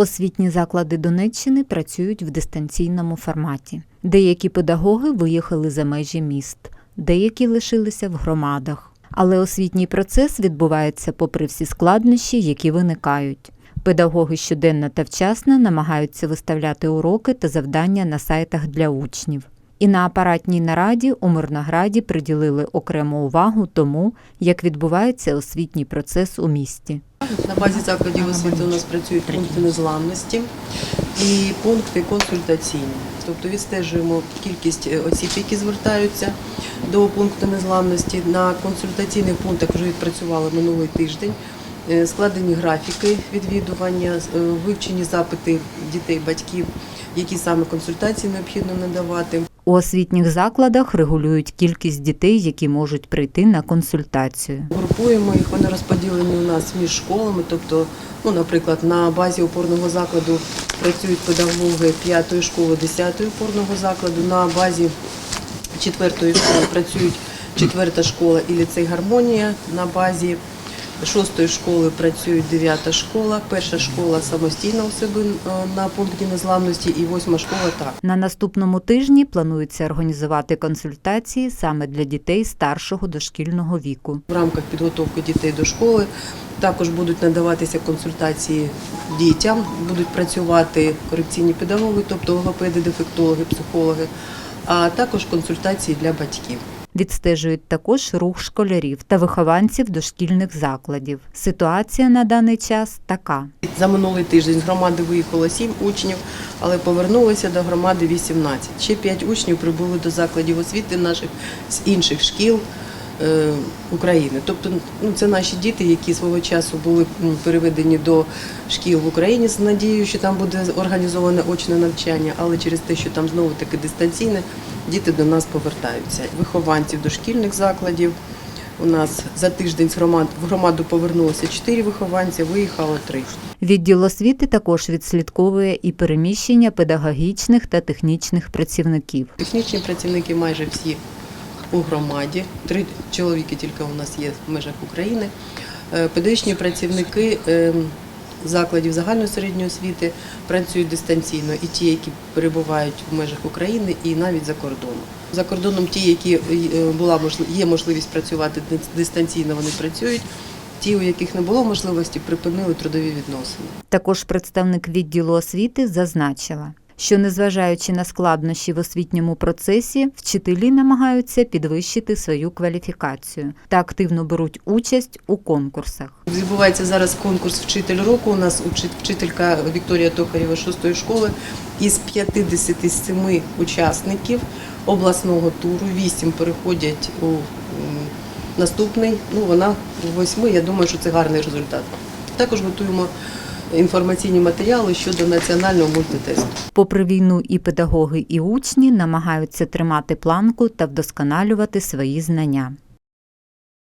Освітні заклади Донеччини працюють в дистанційному форматі. Деякі педагоги виїхали за межі міст, деякі лишилися в громадах. Але освітній процес відбувається попри всі складнощі, які виникають. Педагоги щоденно та вчасно намагаються виставляти уроки та завдання на сайтах для учнів. І на апаратній нараді у Мирнограді приділили окрему увагу тому, як відбувається освітній процес у місті. На базі закладів освіти у нас працюють пункти незламності і пункти консультаційні. Тобто відстежуємо кількість е, осіб, які звертаються до пункту незламності. На консультаційних пунктах вже відпрацювали минулий тиждень. Е, Складені графіки відвідування, е, вивчені запити дітей, батьків, які саме консультації необхідно надавати. У освітніх закладах регулюють кількість дітей, які можуть прийти на консультацію. Групуємо їх, вони розподілені у нас між школами. Тобто, ну, наприклад, на базі опорного закладу працюють педагоги 5 школи, 10-ї опорного закладу. На базі 4 школи працюють 4 школа і ліцей гармонія. На базі 6 школи працює 9 школа, перша школа самостійно у себе е, на пункті незламності і 8 школа так. На наступному тижні планується організувати консультації саме для дітей старшого дошкільного віку. В рамках підготовки дітей до школи також будуть надаватися консультації дітям, будуть працювати корекційні педагоги, тобто логопеди, дефектологи, психологи, а також консультації для батьків. Відстежують також рух школярів та вихованців дошкільних закладів. Ситуація на даний час така. За минулий тиждень з громади виїхало 7 учнів, але повернулося до громади 18. Ще 5 учнів прибули до закладів освіти наших з інших шкіл України. Тобто ну, це наші діти, які свого часу були переведені до шкіл в Україні з надією, що там буде організоване очне навчання, але через те, що там знову таки дистанційне, діти до нас повертаються. Вихованців дошкільних закладів. У нас за тиждень з громад в громаду повернулося 4 вихованці, виїхало 3. Відділ освіти також відслідковує і переміщення педагогічних та технічних працівників. Технічні працівники майже всі у громаді. Три чоловіки тільки у нас є в межах України. Е, Педагогічні працівники е, закладів загальної середньої освіти працюють дистанційно, і ті, які перебувають в межах України, і навіть за кордоном. За кордоном ті, які е, була є можливість працювати дистанційно, вони працюють. Ті, у яких не було можливості, припинили трудові відносини. Також представник відділу освіти зазначила, що незважаючи на складнощі в освітньому процесі, вчителі намагаються підвищити свою кваліфікацію та активно беруть участь у конкурсах. Відбувається зараз конкурс Вчитель року. У нас вчителька Вікторія Токарєва 6 школи. Із 57 учасників обласного туру 8 переходять у наступний. Ну, вона 8, я думаю, що це гарний результат. Також готуємо інформаційні матеріали щодо національного мультитесту. Попри війну, і педагоги, і учні намагаються тримати планку та вдосконалювати свої знання.